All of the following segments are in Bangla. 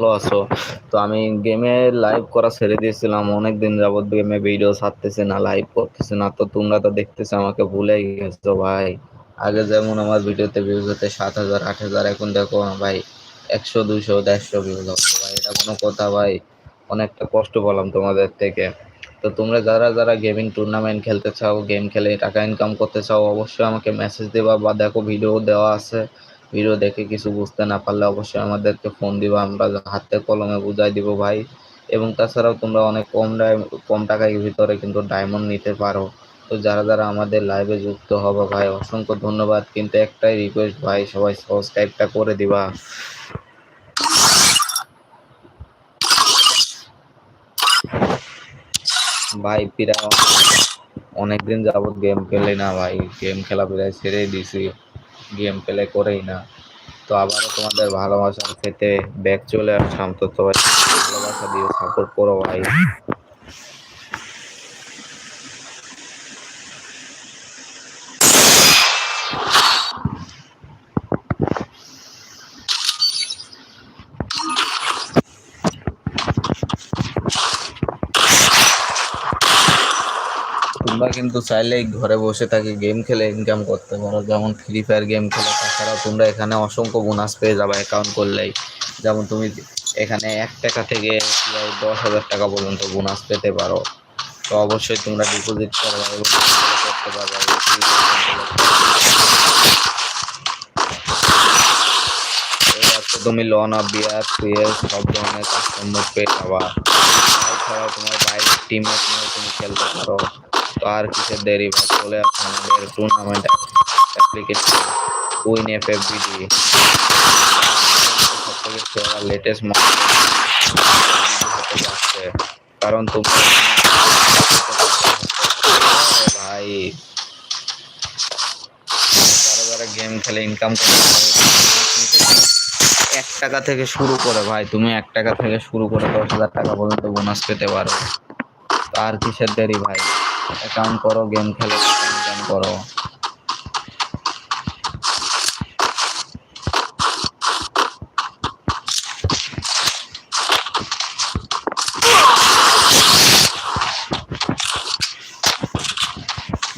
ভালো আছো তো আমি গেমে লাইভ করা ছেড়ে দিয়েছিলাম অনেক দিন যাবত গেমে ভিডিও ছাড়তেছে না লাইভ করতেছে না। তো তোমরা তো দেখতেছো, আমাকে ভুলেই গেছো ভাই। আগে যেমন আমার ভিডিওতে ভিউজ হতে সাত হাজার, আট হাজার, এখন দেখো ভাই একশো, দুইশো, দেড়শো ভিউজ হচ্ছে ভাই। এটা কোনো কথা ভাই, অনেকটা কষ্ট পেলাম তোমাদের থেকে। তো তোমরা যারা যারা গেমিং টুর্নামেন্ট খেলতে চাও গেম খেলে টাকা ইনকাম করতে চাও, অবশ্যই আমাকে মেসেজ দেবা বা দেখো ভিডিও দেওয়া আছে। ভিডিও দেখে কিছু বুঝতে না পারলে অবশ্যই আমাদেরকে ফোন দিবা, আমরা হাতে কলমে বুঝাই দিব ভাই। এবং তাছাড়াও তোমরা অনেক কম কম টাকার ভিতরে কিন্তু ডায়মন্ড নিতে পারো। তো যারা যারা আমাদের লাইভে যুক্ত হবে ভাই, অসংখ্য ধন্যবাদ। কিন্তু একটাই রিকোয়েস্ট ভাই, সবাই সাবস্ক্রাইবটা করে দিবা। ভাই, প্রায় অনেকদিন যাবত গেম খেলে না ভাই। গেম খেলা প্রায় ছেড়েই দিছি। গেম প্লে করেই না। তো আবারও তোমাদের ভালোবাসার খেতে ব্যাক চলে আসলাম। তো সবাই ভালোবাসা দিয়ে সাপোর্ট করো ভাই। তোমরা কিন্তু চাইলেই ঘরে বসে থাকি গেম খেলে ইনকাম করতে পারো। যেমন ফ্রি ফায়ার গেম খেলে, তাছাড়াও তোমরা এখানে অসংখ্য বোনাস পেয়ে যাবে অ্যাকাউন্ট করলেই। যেমন তুমি এখানে এক টাকা থেকে দশ হাজার টাকা পর্যন্ত বোনাস পেতে পারো। তো অবশ্যই তোমরা ডিপোজিট করতে পারবে। তুমি লোন অফ বিয়ার সিএস সব ধরনের কাস্টমার পেয়ে যাবা। তোমার বাইরের নিয়ে তুমি খেলতে পারো। তো আর কিসের দেরি ভাই? চলে আসছে আমাদের tournament application win F F BD সব সেরা লেটেস্ট মডেল কারণ তোমরা ভাই, যারা যারা গেম খেলে ইনকাম এক টাকা থেকে শুরু করে ভাই, তুমি এক টাকা থেকে শুরু করে দশ হাজার টাকা পর্যন্ত বোনাস পেতে পারো। আর কিসের দেরি ভাই? অ্যাকাউন্ট করো, গেম খেলো ইনকাম করো।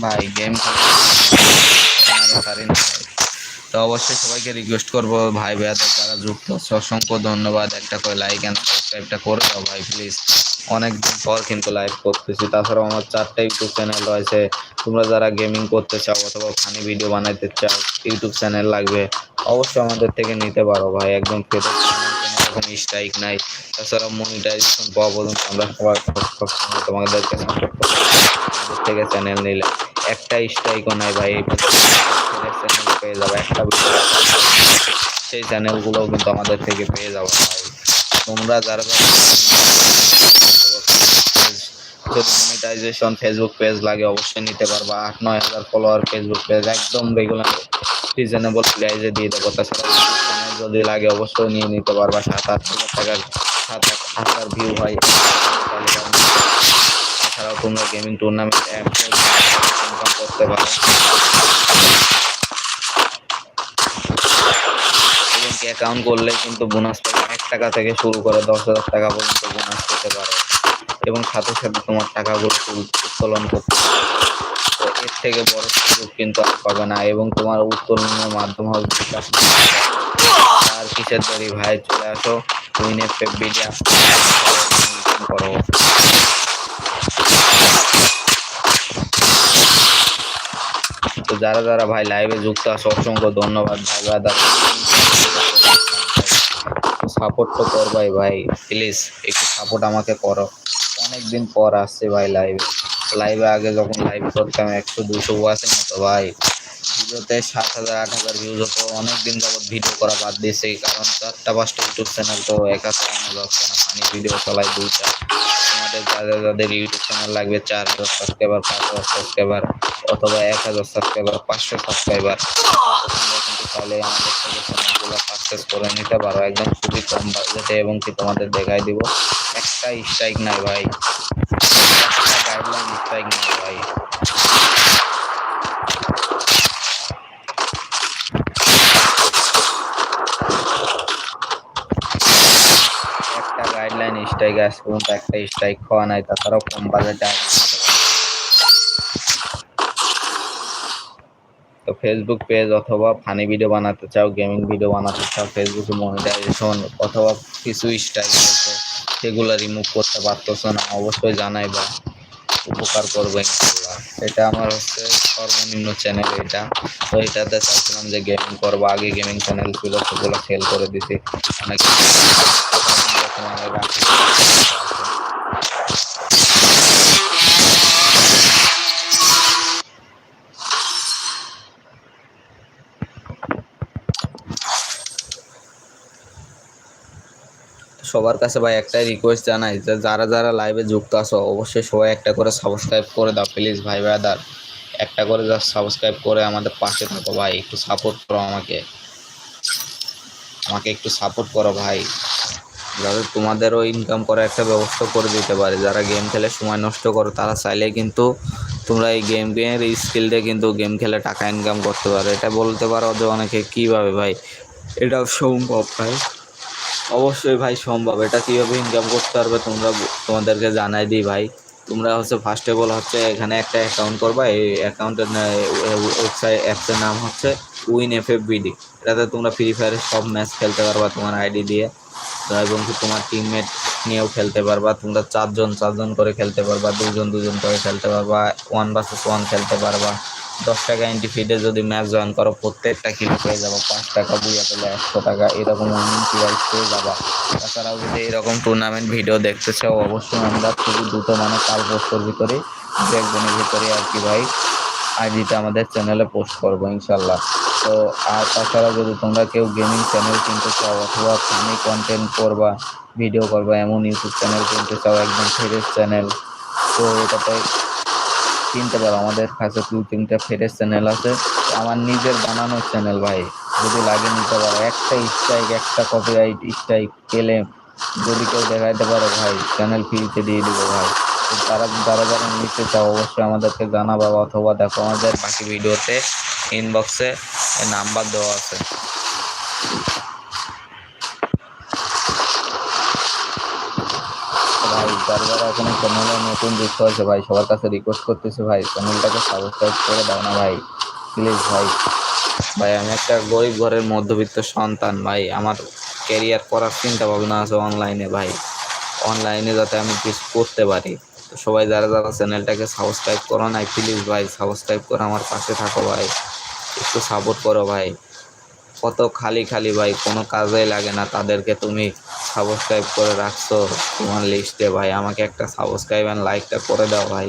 ভাই, গেম তো অবশ্যই সবাইকে রিকোয়েস্ট করব ভাই ভাইয়াদের যারা যুক্ত। অসংখ্য ধন্যবাদ। একটা করে লাইক অ্যান্ড সাবস্ক্রাইবটা করে দাও ভাই প্লিজ অনেকদিন পর কিন্তু লাইভ করতেছি। তাছাড়াও আমার চারটা ইউটিউব চ্যানেল রয়েছে। তোমরা যারা গেমিং করতে চাও অথবা ফানি ভিডিও বানাইতে চাও, ইউটিউব চ্যানেল লাগবে, অবশ্যই আমাদের থেকে নিতে পারো ভাই। একদম ফেরত কোনো স্ট্রাইক নাই। তাছাড়া মনিটাইজেশন পাওয়া পর্যন্ত আমরা সবার সবসময় তোমাদেরকে থেকে চ্যানেল নিলে একটা স্ট্রাইকও নাই ভাই। চ্যানেল পেয়ে যাবে একটা সেই চ্যানেলগুলোও কিন্তু আমাদের থেকে পেয়ে যাব ভাই। তোমরা যারা মনিটাইজেশন ফেসবুক পেজ লাগে, অবশ্যই নিতে পারবা। আট, নয় হাজার ফলোয়ার ফেসবুক পেজ একদম রেগুলার রিজনেবল প্রাইসে দিয়ে দেবো। তাছাড়া যদি লাগে, অবশ্যই নিয়ে নিতে পারবা। সাত, আট হাজার টাকার, সাত, আট হাজার ভিউ হয়। তাছাড়াও তোমরা গেমিং টুর্নামেন্ট ইনকাম করতে পারো। অ্যাকাউন্ট করলে কিন্তু বোনাস পাবে এক টাকা থেকে শুরু করে দশ হাজার টাকা পর্যন্ত বোনাস পেতে পারো। এবং সাথে সাথে তোমার টাকাগুলো উত্তোলন করতে তো এর থেকে বড় সুযোগ কিন্তু আর পাবে না এবং তোমার উত্তোলনের মাধ্যম হবে বিকাশ। আর কিসের দেরি ভাই, চলে আসো। উইনে বিডিয়া করো তো যারা যারা ভাই লাইভে যুক্ত আছে, অসংখ্য ধন্যবাদ। ভাই দাদা সাপোর্ট তো করবাই, ভাই। প্লিজ একটু সাপোর্ট আমাকে করো। অনেকদিন পর আসছে ভাই লাইভে লাইভে আগে যখন লাইভ করতাম, একশো দুশো ওয়াসের মতো ভাই। ভিডিওতে সাত হাজার, আট হাজার ভিউজ হতো। অনেক দিন যাবত ভিডিও করা বাদ দিয়েছে, কারণ চারটা পাঁচটা ইউটিউব চ্যানেল তো একা চালানো যাচ্ছে না। ফানি ভিডিও চালাই দুইটা। আমাদের যাদের যাদের ইউটিউব চ্যানেল লাগবে, চার হাজার সাবস্ক্রাইবার পাঁচ হাজার সাবস্ক্রাইবার অথবা এক হাজার সাবস্ক্রাইবার পাঁচশো সাবস্ক্রাইবার তাহলে আমাদের থেকে চ্যানেলগুলো পারচেস করে নিতে পারো। একদম খুবই কম বাজেটে এবং কি তোমাদের দেখাই দিব। একটা স্ট্রাইক নাই ভাই। একটা গাইডলাইন স্ট্রাইক নাই ভাই। গাইডলাইন স্ট্রাইক আজ পর্যন্ত একটা স্ট্রাইক খাওয়া নাই। তাছাড়াও কম বাজেটে আগে নিতে পারো। তো ফেসবুক পেজ অথবা ফানি ভিডিও বানাতে চাও গেমিং ভিডিও বানাতে চাও ফেসবুকে মনিটাইজেশন অথবা কিছু স্টাইল আছে, সেগুলো রিমুভ করতে পারতেছো না, অবশ্যই জানাইবা, উপকার করবে ইনশাল্লাহ এটা আমার হচ্ছে সর্বনিম্ন চ্যানেল এটা। তো এটাতে চাইছিলাম যে গেমিং করব, আগে গেমিং চ্যানেল ছিল, সেগুলো সেল করে দিছি। অনেকে সবার কাছে ভাই একটাই রিকোয়েস্ট জানাই যে যারা যারা লাইভে যুক্ত আছো, অবশ্যই সবাই একটা করে সাবস্ক্রাইব করে দাও প্লিজ ভাই ব্রাদার একটা করে যা সাবস্ক্রাইব করে আমাদের পাশে থাকো ভাই, একটু সাপোর্ট করো আমাকে। আমাকে একটু সাপোর্ট করো ভাই। যাতে তোমাদেরও ইনকাম করার একটা ব্যবস্থা করে দিতে পারে। যারা গেম খেলে সময় নষ্ট করো, তারা চাইলে কিন্তু তোমরা এই গেম গেমের স্কিল দিয়ে কিন্তু গেম খেলে টাকা ইনকাম করতে পারো। এটা বলতে পারো যে অনেকে কীভাবে ভাই? এটাও সম্ভব ভাই। অবশ্যই ভাই, সম্ভব। এটা কীভাবে ইনকাম করতে পারবে তোমরা তোমাদেরকে জানাই দিই ভাই। তোমরা হচ্ছে ফার্স্ট অফ অল হচ্ছে এখানে একটা অ্যাকাউন্ট করবা। এই অ্যাকাউন্টের ওয়েবসাইট অ্যাপসের নাম হচ্ছে উইন এফ এফ বিডি এটাতে তোমরা ফ্রি ফায়ারের সব ম্যাচ খেলতে পারবা তোমার আইডি দিয়ে। এবং তোমার টিমমেট নিয়েও খেলতে পারবা। তোমরা চারজন চারজন করে খেলতে পারবা। দুজন দুজন করে খেলতে পারবা। ওয়ান ভার্সেস ওয়ান খেলতে পারবা। দশ টাকা এন্ট্রি ফিডে যদি ম্যাচ জয়েন করো, প্রত্যেকটা কিলো পেয়ে যাব। পাঁচ টাকা বুঝা পেলে একশো টাকা, এরকম উইনিং প্রাইজ পেয়ে যাবা। তাছাড়াও যদি এরকম টুর্নামেন্ট ভিডিও দেখতে চাও, অবশ্যই আমরা খুবই দ্রুত মানে কাল পোস্টের ভিতরে। দু একদিনের ভিতরে আর কি ভাই আইডিটা আমাদের চ্যানেলে পোস্ট করব, ইনশাল্লাহ। তো আর তাছাড়া যদি তোমরা কেউ গেমিং চ্যানেল কিনতে চাও অথবা ফানি কন্টেন্ট করবা ভিডিও করবা, এমন ইউটিউব চ্যানেল কিনতে চাও, একদম ফ্রেশ চ্যানেল তো এটাতে কিনতে পারো আমাদের কাছে দু, তিনটা ফ্রেশ চ্যানেল আছে। আমার নিজের বানানো চ্যানেল ভাই, যদি লাগে নিতে পারো। একটা স্ট্রাইক একটা কপিরাইট স্ট্রাইক পেলে যদি কেউ দেখাইতে পারো ভাই চ্যানেল ফ্রিতে দিয়ে দিব ভাই। তারা যারা যারা নিতে চাও, অবশ্যই আমাদেরকে জানাবা, অথবা দেখো আমাদের বাকি ভিডিওতে ইনবক্সে নাম্বার দেওয়া আছে ভাই যারা এখন চ্যানেলে নতুন যুক্ত হয়েছে ভাই, সবার কাছে রিকোয়েস্ট করতেছি ভাই চ্যানেলটাকে সাবস্ক্রাইব করে দাও না ভাই প্লিজ ভাই। ভাই, আমি একটা গরিব ঘরের মধ্যবিত্ত সন্তান ভাই, আমার ক্যারিয়ার করার চিন্তা ভাবনা আছে অনলাইনে ভাই। অনলাইনে যাতে আমি কিছু করতে পারি। তো সবাই যারা যারা চ্যানেলটাকে সাবস্ক্রাইব করো নাই প্লিজ ভাই সাবস্ক্রাইব করে আমার পাশে থাকো ভাই। একটু সাপোর্ট করো ভাই। কত খালি খালি ভাই, কোনো কাজেই লাগে না। তাদেরকে তুমি সাবস্ক্রাইব করে রাখছো তোমার লিস্টে ভাই। আমাকে একটা সাবস্ক্রাইব অ্যান্ড লাইকটা করে দাও ভাই।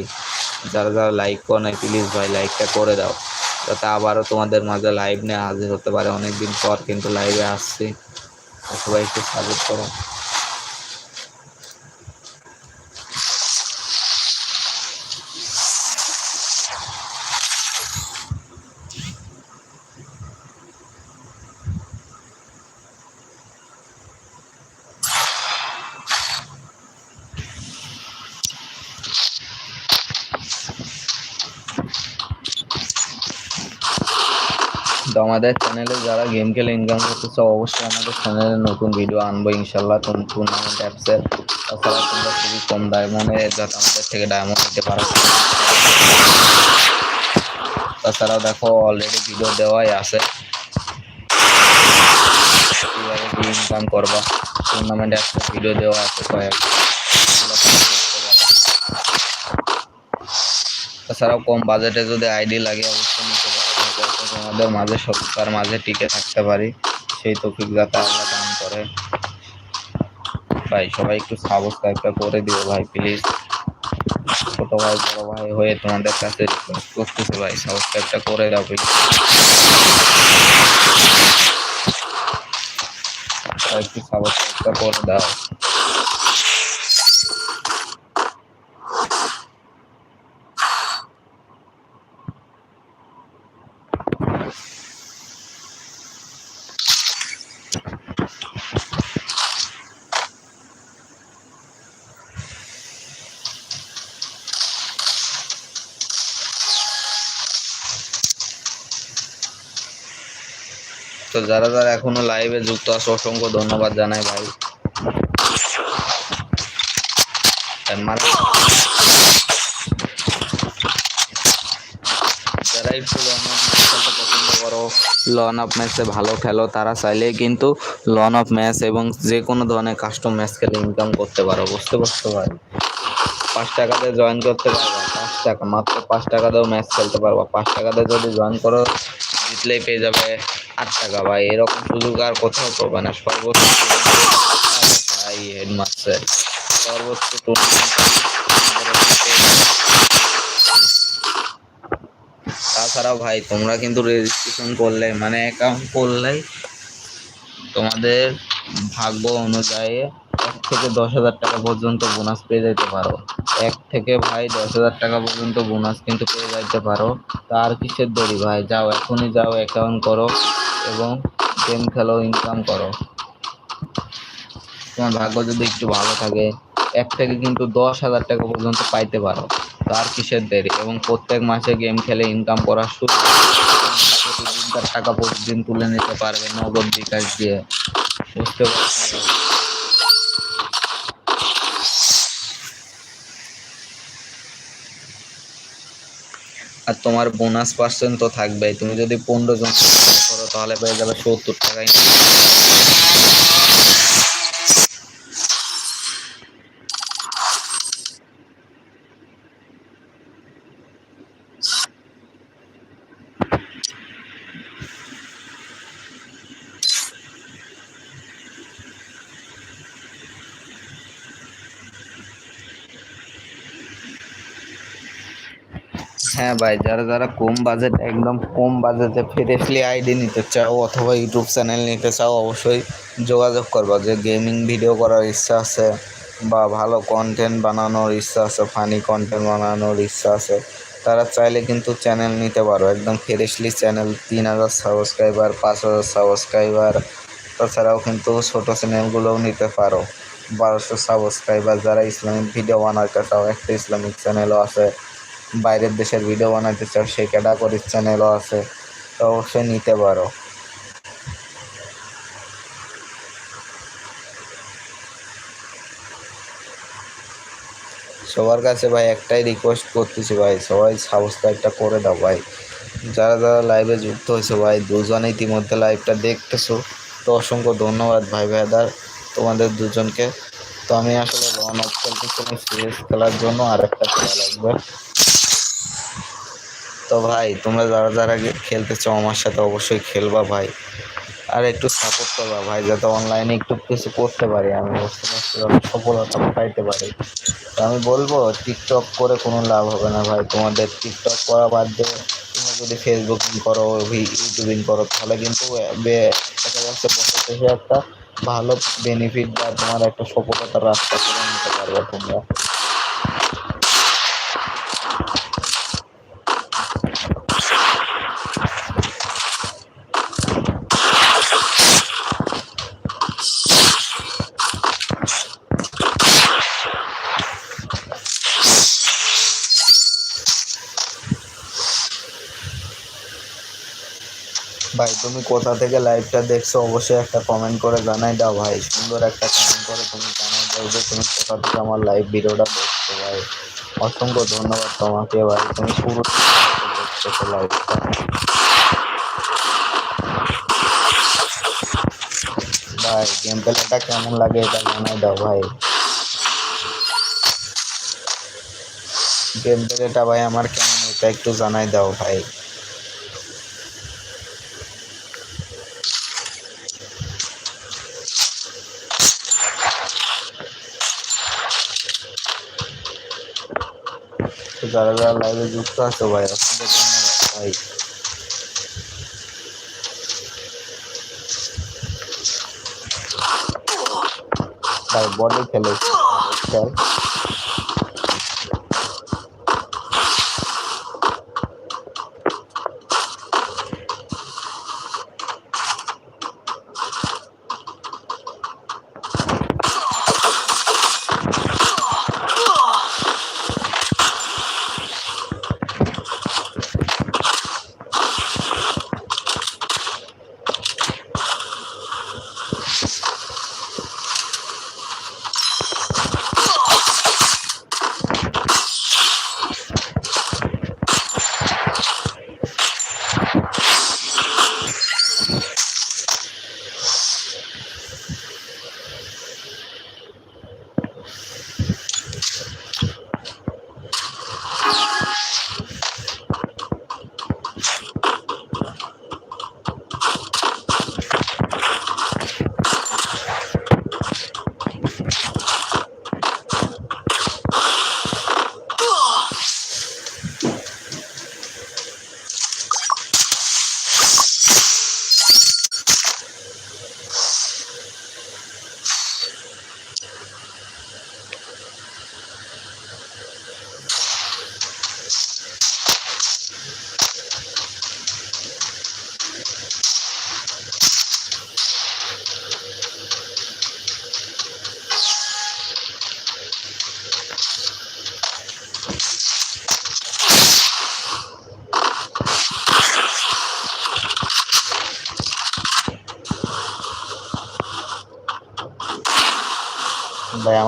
যারা যারা লাইক করো নাই প্লিজ ভাই লাইকটা করে দাও। যাতে আবারও তোমাদের মাঝে লাইভ নিয়ে হাজির হতে পারে। অনেকদিন পর কিন্তু লাইভে আসছি। সবাই একটু সাপোর্ট করো। তো আমাদের চ্যানেলে যারা গেম খেলে ইনকাম করতে করতেছে অবশ্যই আমাদের চ্যানেলে নতুন ভিডিও আনব, ইনশাল্লাহ টুর্নামেন্ট অ্যাপসের তাছাড়া তোমরা খুবই কম ডায়মন্ডে যাতে আমাদের থেকে ডায়মন্ড নিতে পারো। তাছাড়াও দেখো অলরেডি ভিডিও দেওয়াই আছে। কীভাবে কি ইনকাম করবা? টুর্নামেন্ট অ্যাপসের ভিডিও দেওয়া আছে কয়েক। তাছাড়াও কম বাজেটে যদি আইডি লাগে, অবশ্যই যাতে তোমাদের মাঝে সত্যতার মাঝে টিকে থাকতে পারি। সেই তৌফিক যাতে আল্লাহ দান করে। ভাই, সবাই একটু সাবস্ক্রাইবটা করে দিও ভাই প্লিজ ছোট ভাই, বড় ভাই হয়ে তোমাদের কাছে করতেছে ভাই সাবস্ক্রাইবটা করে দাও প্লিজ একটু সাবস্ক্রাইবটা করে দাও। যারা যারা এখনও লাইভে যুক্ত আছে, অসংখ্য ধন্যবাদ জানাই ভাই। মানে যারা একটু পছন্দ করো লন অফ ম্যাচে ভালো খেলো, তারা চাইলে কিন্তু লন অফ ম্যাচ এবং যে কোনো ধরনের কাস্টম ম্যাচ খেলে ইনকাম করতে পারো, বুঝতে পারছ ভাই? পাঁচ টাকাতে জয়েন করতে পারবা, পাঁচ টাকা, মাত্র পাঁচ টাকাতেও ম্যাচ খেলতে পারবা। পাঁচ টাকাতে যদি জয়েন করো, জিতলেই পেয়ে যাবে। আট টাকা ভাই, এরকম সুযোগ আর কোথাও পাবে না। সর্বোচ্চ ভাই হেড মাস্টার সর্বোচ্চ তাছাড়াও ভাই, তোমরা কিন্তু রেজিস্ট্রেশন করলে মানে অ্যাকাউন্ট করলেই তোমাদের ভাগ্য অনুযায়ী এক থেকে দশ হাজার টাকা পর্যন্ত বোনাস পেয়ে যেতে পারো। এক থেকে ভাই দশ হাজার টাকা পর্যন্ত বোনাস কিন্তু পেয়ে যাইতে পারো। তার কিসের দেরি ভাই? যাও, এখনই যাও অ্যাকাউন্ট করো এবং গেম খেলো ইনকাম করো। তোমার ভাগ্য যদি একটু ভালো থাকে, এক থেকে কিন্তু দশ হাজার টাকা পর্যন্ত পাইতে পারো। তার কিসের দেরি? এবং প্রত্যেক মাসে গেম খেলে ইনকাম করার সুযোগ টাকা প্রতিদিন তুলে নিতে পারবে নগদ বিকাশ দিয়ে। বুঝতে পারছ? আর তোমার বোনাস পার্সেন্ট তো থাকবেই। তুমি যদি পনেরো জন করো, তাহলে পেয়ে যাবে সত্তর টাকায় হ্যাঁ ভাই, যারা যারা কম বাজেট একদম কম বাজেটে ফ্রেশলি আইডি নিতে চাও অথবা ইউটিউব চ্যানেল নিতে চাও, অবশ্যই যোগাযোগ করবা। যে গেমিং ভিডিও করার ইচ্ছা আছে বা ভালো কন্টেন্ট বানানোর ইচ্ছা আছে ফানি কন্টেন্ট বানানোর ইচ্ছা আছে, তারা চাইলে কিন্তু চ্যানেল নিতে পারো। একদম ফ্রেশলি চ্যানেল তিন হাজার সাবস্ক্রাইবার পাঁচ হাজার সাবস্ক্রাইবার তাছাড়াও কিন্তু ছোটো চ্যানেলগুলোও নিতে পারো। বারোশো সাবস্ক্রাইবার যারা ইসলামিক ভিডিও বানাতে চাও, একটা ইসলামিক চ্যানেলও আছে। বাইরের দেশের ভিডিও বানাতে চাও, সেই ক্যাটাগরির চ্যানেলও আছে, তো অবশ্যই নিতে পারো। সবার কাছে ভাই একটাই রিকোয়েস্ট করতেছি ভাই, সবাই সাবস্ক্রাইবটা করে দাও ভাই। যারা যারা লাইভে যুক্ত হয়েছে ভাই, দুজনে ইতিমধ্যে লাইভটা দেখতেছো, তো অসংখ্য ধন্যবাদ ভাই ভাইদার তোমাদের দুজনকে। তো আমি আসলে রন অফ খেলার জন্য আর একটা খেলা লাগবে। তো ভাই, তোমরা যারা যারা খেলতে চাও আমার সাথে অবশ্যই খেলবা ভাই। আর একটু সাপোর্ট করবা ভাই, যাতে অনলাইনে একটু কিছু করতে পারি আমি। সফলতা পাইতে পারি। আমি বলব টিকটক করে কোনো লাভ হবে না ভাই। তোমাদের টিকটক করা বাদ দিয়ে তুমি যদি ফেসবুকিং করো ইউটিউবিং করো, তাহলে কিন্তু দেখা যাচ্ছে বছর একটা ভালো বেনিফিট বা তোমার একটা সফলতার রাস্তা করে নিতে পারবে তোমরা। তুমি কোথা থেকে লাইভটা দেখছ, অবশ্যই একটা কমেন্ট করে জানাই দাও ভাই। সুন্দর একটা কমেন্ট করে তুমি জানাই দাও যে তুমি কোথা থেকে আমার লাইভ ভিডিওটা দেখছ ভাই। অসংখ্য ধন্যবাদ তোমাকে ভাই, তুমি পুরো দেখতেছো লাইভটা ভাই গেম প্লেটা কেমন লাগে এটা জানাই দাও ভাই। গেম প্লেটা ভাই আমার কেমন, এটা একটু জানাই দাও ভাই। যারা যারা লাইভে যুক্ত আছো ভাই আপনাদের ধন্যবাদ ভাই। ভাই বডি খেলে খেল।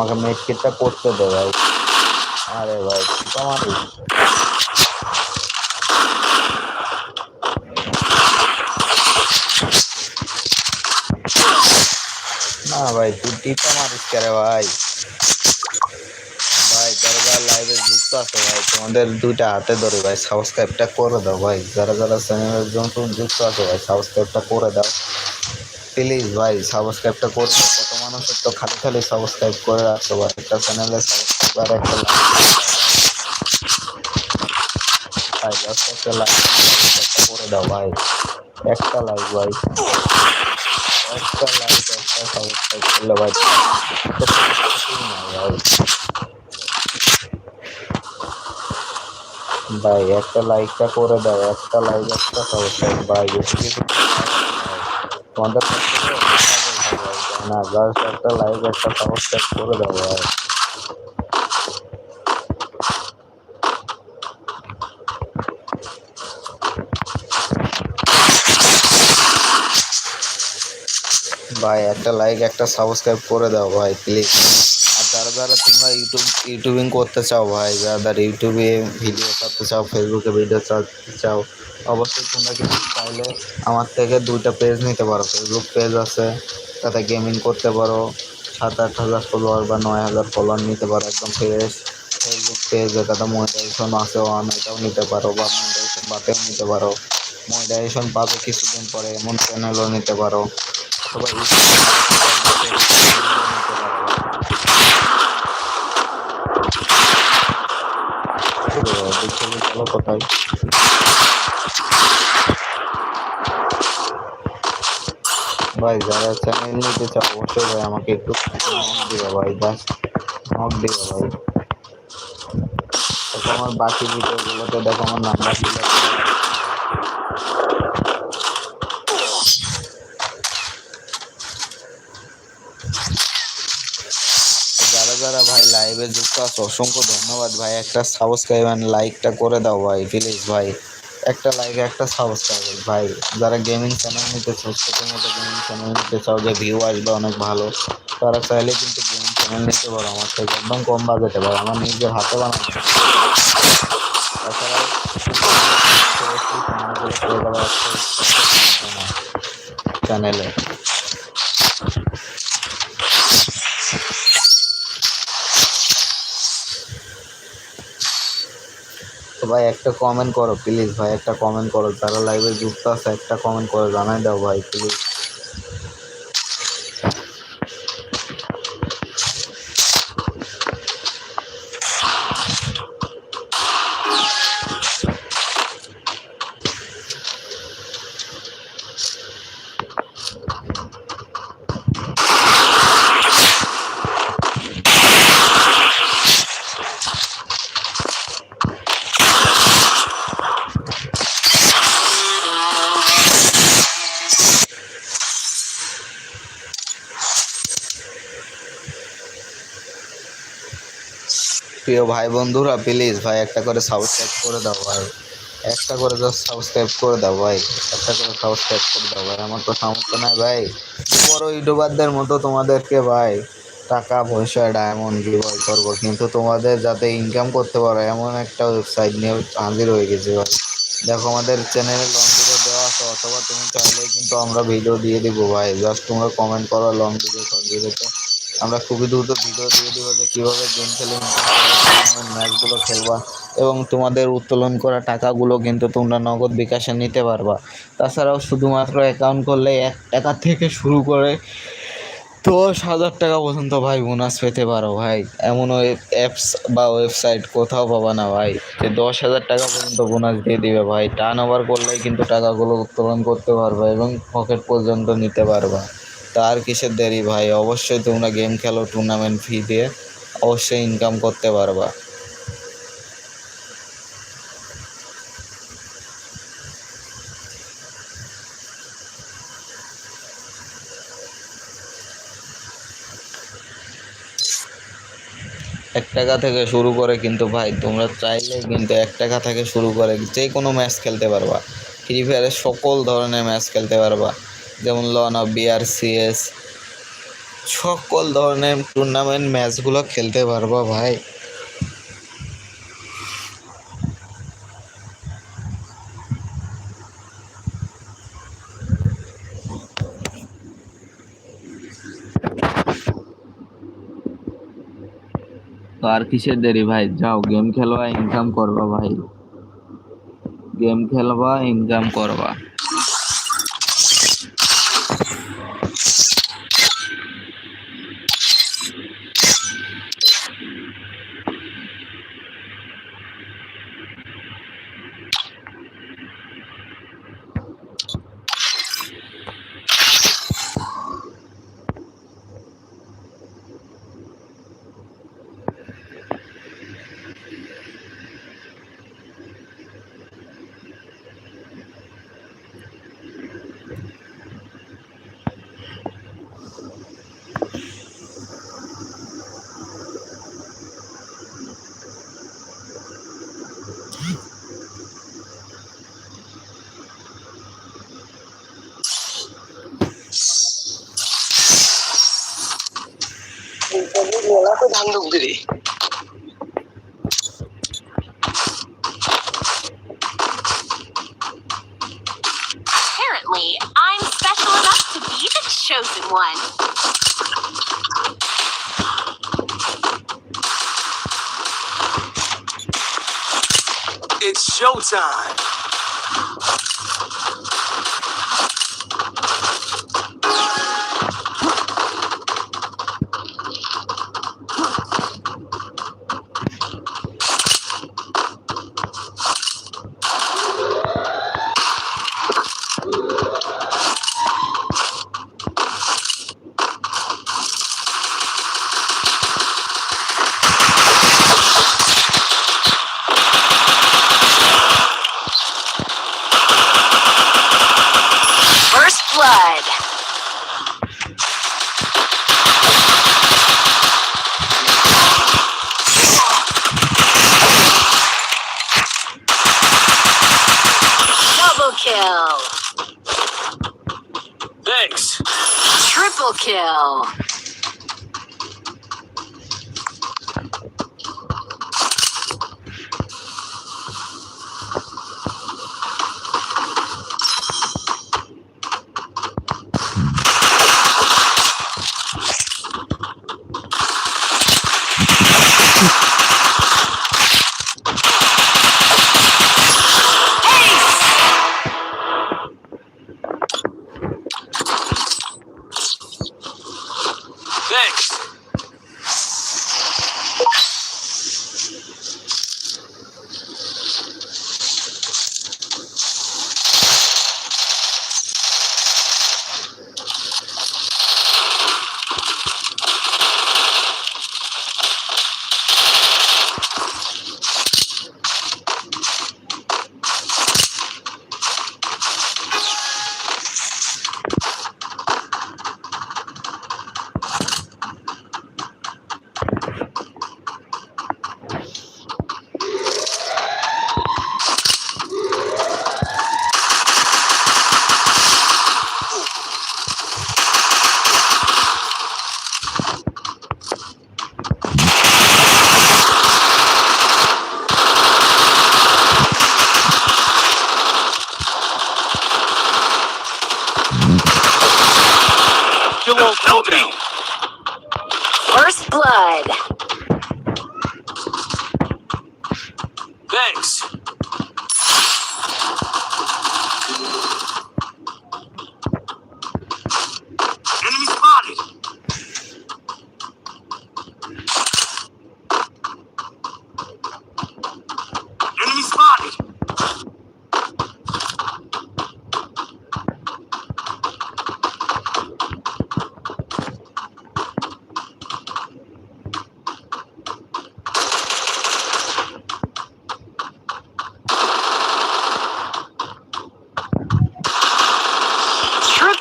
আমাকে মেট কিটটা করতে দে ভাই। আরে ভাই মারিস না ভাই তুই টিপা মারিস কে রে ভাই। ভাই, যারা যারা লাইভে যুক্ত আছে ভাই, তোমাদের দুইটা হাতে ধরে ভাই সাবস্ক্রাইবটা করে দাও ভাই। যারা যারা চ্যানেলের জন্য যুক্ত আছে ভাই সাবস্ক্রাইবটা করে দাও। প্লিজ ভাই সাবস্ক্রাইবটা করে মানুষের তো খালি খালি সাবস্ক্রাইব করে রাখছো ভাই একটা চ্যানেলে সাবস্ক্রাইব আর একটা লাইক একটা লাইক করে দাও ভাই। একটা লাইক ভাই। একটা লাইক একটা সাবস্ক্রাইব করলে ভাই ভাই, একটা লাইকটা করে দাও, একটা লাইক একটা সাবস্ক্রাইব ভাই। তোমাদের না জাস্ট একটা লাইক একটা সাবস্ক্রাইব করে দাও ভাই ভাই, একটা লাইক একটা সাবস্ক্রাইব করে দাও ভাই প্লিজ আর যারা যারা তোমরা ইউটিউব ইউটিউবিং করতে চাও ভাই, যারা যারা ইউটিউবে ভিডিও ছাড়তে চাও ফেসবুকে ভিডিও ছাড়তে চাও, অবশ্যই তোমরা কিন্তু চাইলে আমার থেকে দুইটা পেজ নিতে পারো। ফেসবুক পেজ আছে তাতে গেমিং করতে পারো। সাত আট হাজার ফলোয়ার বা নয় হাজার ফলোয়ার নিতে পারো একদম ফ্রেশ ফেসবুক পেজ যেটাতে মনিটাইজেশন আছে অন এটাও নিতে পারো বা মনিটাইজেশন বাতেও নিতে পারো। মনিটাইজেশন পাবে কিছুদিন পরে, এমন চ্যানেলও নিতে পারো। চলো কোথায়? ভাই, যারা চ্যানেল নিতে চাও, অবশ্যই ভাই আমাকে একটু নক দিবে ভাই জাস্ট নক দিবে ভাই। আমার বাকি ভিডিওগুলোতে, দেখো আমার নাম্বার দিলে। যারা যারা ভাই লাইভে যুক্ত আছে, অসংখ্য ধন্যবাদ ভাই। একটা সাবস্ক্রাইব অ্যান্ড লাইকটা করে দাও ভাই প্লিজ ভাই। একটা লাইক একটা সাবস্ক্রাইব ভাই, যারা গেমিং চ্যানেল নিতে চাও ছোটো মোটো গেমিং চ্যানেল নিতে চাও, যে ভিউ আসবে অনেক ভালো, তারা চাইলে কিন্তু গেমিং চ্যানেল নিতে পারো আমার থেকে, একদম কম বাজেটে ভাই, আমার নিজের হাতে বানানো তাছাড়াও চ্যানেলে ভাই, একটা কমেন্ট করো প্লিজ ভাই, একটা কমেন্ট করো। যারা লাইভে যুক্ত আছে, একটা কমেন্ট করে জানাই দাও ভাই প্লিজ প্রিয় ভাই বন্ধুরা প্লিজ ভাই, একটা করে সাবস্ক্রাইব করে দাও ভাই। একটা করে জাস্ট সাবস্ক্রাইব করে দাও ভাই। একটা করে সাবস্ক্রাইব করে দাও ভাই, আমার তো সামর্থ্য নাই ভাই। বড় ইউটিউবারদের মতো তোমাদেরকে ভাই, টাকা, পয়সা ডায়মন্ড গিভওয়ে করব, কিন্তু তোমাদের যাতে ইনকাম করতে পারো, এমন একটা ওয়েবসাইট নিয়ে হাজির হয়ে গেছে ভাই। দেখো, আমাদের চ্যানেলে লং ভিডিও দেওয়া আছে, অথবা তুমি চাইলেই কিন্তু আমরা ভিডিও দিয়ে দিব ভাই। জাস্ট তোমরা কমেন্ট করো লং ভিডিও শর্ট ভিডিওতে আমরা খুবই দ্রুত ভিডিও দিয়ে দিব যে কীভাবে গেম খেলে ম্যাচগুলো খেলবা এবং তোমাদের উত্তোলন করা টাকাগুলো কিন্তু তোমরা নগদ বিকাশে নিতে পারবা। তাছাড়াও শুধুমাত্র অ্যাকাউন্ট করলে এক টাকা থেকে শুরু করে দশ হাজার টাকা পর্যন্ত ভাই বোনাস পেতে পারো ভাই। এমন অ্যাপস বা ওয়েবসাইট কোথাও পাবা না ভাই। যে দশ হাজার টাকা পর্যন্ত বোনাস দিয়ে দিবে ভাই। টার্ন ওভার করলেই কিন্তু টাকাগুলো উত্তোলন করতে পারবা এবং পকেট পর্যন্ত নিতে পারবা। তা আর কিসের দেরি ভাই? অবশ্যই তোমরা গেম খেলো টুর্নামেন্ট ফি দিয়ে অবশ্যই ইনকাম করতে পারবা। এক টাকা থেকে শুরু করে কিন্তু ভাই, তোমরা চাইলে কিন্তু এক টাকা থেকে শুরু করে যে কোনো ম্যাচ খেলতে পারবা। ফ্রি ফায়ারের সকল ধরনের ম্যাচ খেলতে পারবা। যেমন লন অফ বিআর সিএস সকল ধরনের টুর্নামেন্ট ম্যাচগুলো খেলতে পারব ভাই। আর কিসের দেরি ভাই? যাও গেম খেলবা ইনকাম করবা ভাই। গেম খেলবা ইনকাম করবা। Apparently, I'm special enough to be the chosen one. It's showtime.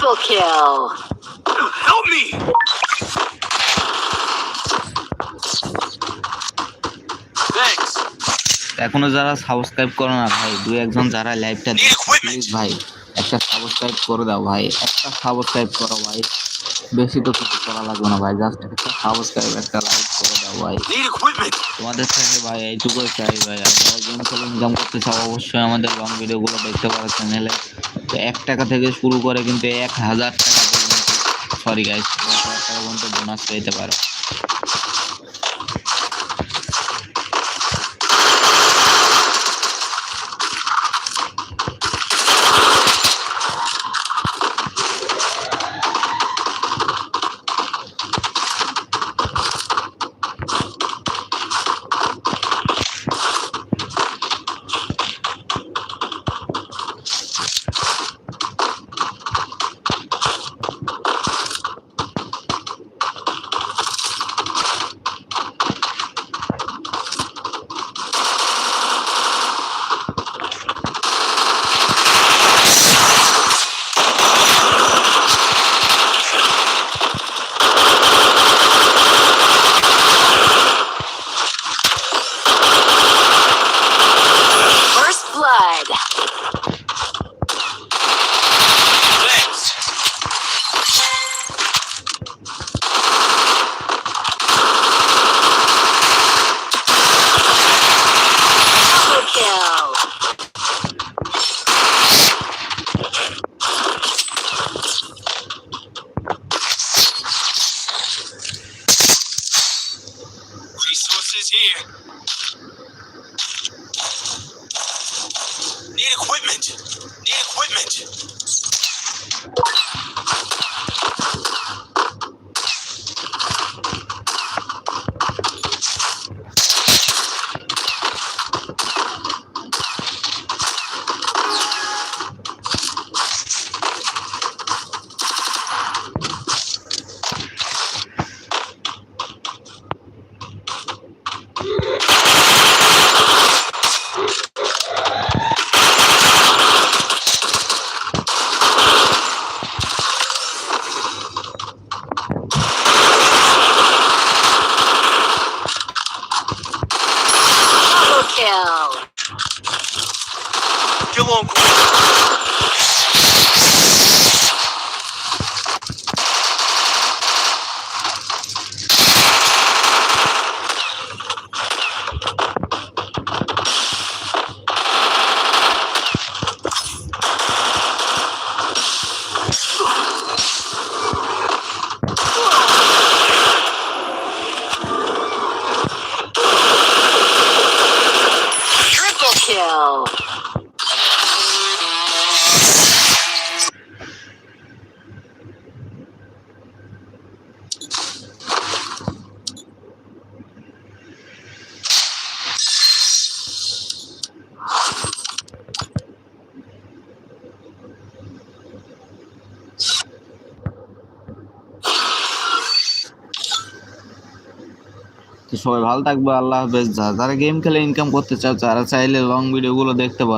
Triple kill. Help me. এখনও যারা সাবস্ক্রাইব করো না ভাই দু একজন যারা লাইভটা প্লিজ ভাই একটা সাবস্ক্রাইব করে দাও ভাই একটা সাবস্ক্রাইব করো ভাই বেশি তো কিছু করা লাগবে না ভাই জাস্ট একটা সাবস্ক্রাইব একটা লাইক করে দাও ভাই Need equipment. তোমাদের থেকে ভাই এইটুকুই চাই ভাই আর যারা গেম খেলে ইনকাম করতে চাও অবশ্যই আমাদের লং ভিডিওগুলো দেখতে পারো চ্যানেলে তো এক টাকা থেকে শুরু করে কিন্তু এক হাজার টাকা পর্যন্ত। সরি গাইজ এক হাজার টাকা পর্যন্ত বোনাস পেতে পারো। Resources here. Need equipment. Need equipment. সবাই ভালো থাকবে, আল্লাহ হাফেজ। যারা গেম খেলে ইনকাম করতে চাও যারা চাইলে লং ভিডিওগুলো দেখতে পারো।